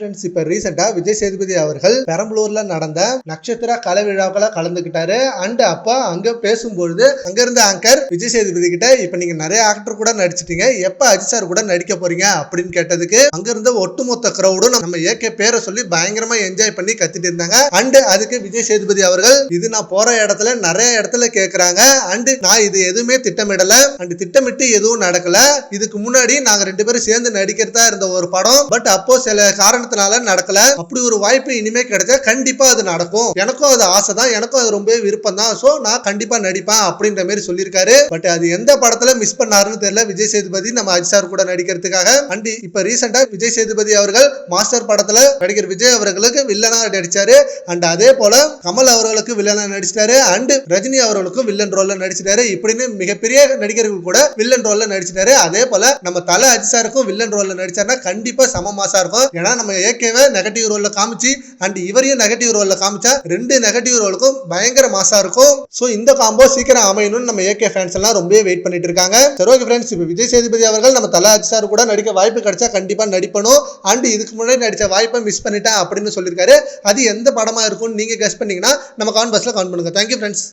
Friends இப்ப ரீசெண்டா விஜய் சேதுபதி அவர்கள் பெரம்பலூர்ல நடந்த நட்சத்திர கலை விழாக்களை கலந்துக்கிட்டாரு அண்ட் அப்ப அங்க பேசும்பொழுது அங்க இருந்த ஆங்கர் விஜய் சேதுபதி கிட்ட இப்ப நீங்க நிறைய ஆக்டர் கூட நடிச்சிட்டீங்க. எப்ப அஜித் சார் கூட நடிக்க போறீங்க? அப்படின்னு கேட்டதுக்கு அங்க இருந்த ஒட்டுமொத்த கிரௌடும் நம்ம ஏகே பேரை சொல்லி பயங்கரமா என்ஜாய் பண்ணி கத்திட்டு இருந்தாங்க. அண்ட் அதுக்கு விஜய் சேதுபதி அவர்கள் இது நான் போற இடத்துல நிறைய இடத்துல கேக்குறாங்க. அண்டு நான் இது எதுவுமே திட்டமிடல. அண்ட் திட்டமிட்டு எதுவும் நடக்கல. இதுக்கு முன்னாடி நாங்க ரெண்டு பேரும் சேர்ந்து நடிக்கிறதா இருந்த ஒரு படம். பட் அப்போ சில காரணத்தினால நடக்கல. அப்படி ஒரு வாய்ப்பு இனிமே கிடைச்சா கண்டிப்பா அது நடக்கும். எனக்கும் அது ஆசை தான் எனக்கும் அது ரொம்ப விருப்பம் தான் சோ நான் கண்டிப்பா நடிப்பேன் அப்படின்ற மாதிரி சொல்லியிருக்காரு. பட் அது எந்த படத்துல மிஸ் பண்ணாருன்னு தெரியல. விஜய் சேதுபதி நம்ம அஜிசார் சார் கூட நடிக்கிறதுக்காக. அண்ட் இப்ப ரீசெண்டா விஜய் சேதுபதி அவர்கள் மாஸ்டர் படத்துல நடிகர் விஜய் அவர்களுக்கு வில்லனா நடிச்சாரு. அண்ட் அதே போல கமல் அவர்களுக்கு வில்லனா நடிச்சிட்டாரு. அண்ட் ரஜினி அவர்களுக்கும் வில்லன் ரோல்ல நடிச்சிட்டாரு. இப்படின்னு மிகப்பெரிய நடிகர்கள் கூட வில்லன் ரோல்ல நடிச்சிட்டாரு. அதே போல நம்ம தல அஜித் சாருக்கும் வில்லன் ரோல்ல நடிச்சாருன்னா கண்டிப்பா சம மாசா இருக்கும். ஏன்னா நம்ம ஏகேவை நெகட்டிவ் ரோலில் காமிச்சு அண்ட் இவரையும் நெகட்டிவ் ரோலில் காமிச்சா ரெண்டு நெகட்டிவ் ரோலுக்கும் பயங்கர மாசா இருக்கும். ஸோ இந்த காம்போ சீக்கிரம் அமையணும்னு நம்ம ஏகே ஃபேன்ஸ் எல்லாம் ரொம்பவே வெயிட் பண்ணிட்டு இருக்காங்க. சரி ஓகே ஃப்ரெண்ட்ஸ் இப்போ விஜய் சேதுபதி அவர்கள் நம்ம தல சார் கூட நடிக்க வாய்ப்பு கிடைச்சா கண்டிப்பாக நடிப்பணும். அண்ட் இதுக்கு முன்னாடி நடித்த வாய்ப்பை மிஸ் பண்ணிட்டேன் அப்படின்னு சொல்லியிருக்காரு. அது எந்த படமா இருக்கும்னு நீங்க கெஸ் பண்ணீங்கன்னா நம்ம கான் பஸ்ஸில் கான் பண்ணுங்க. Thank you friends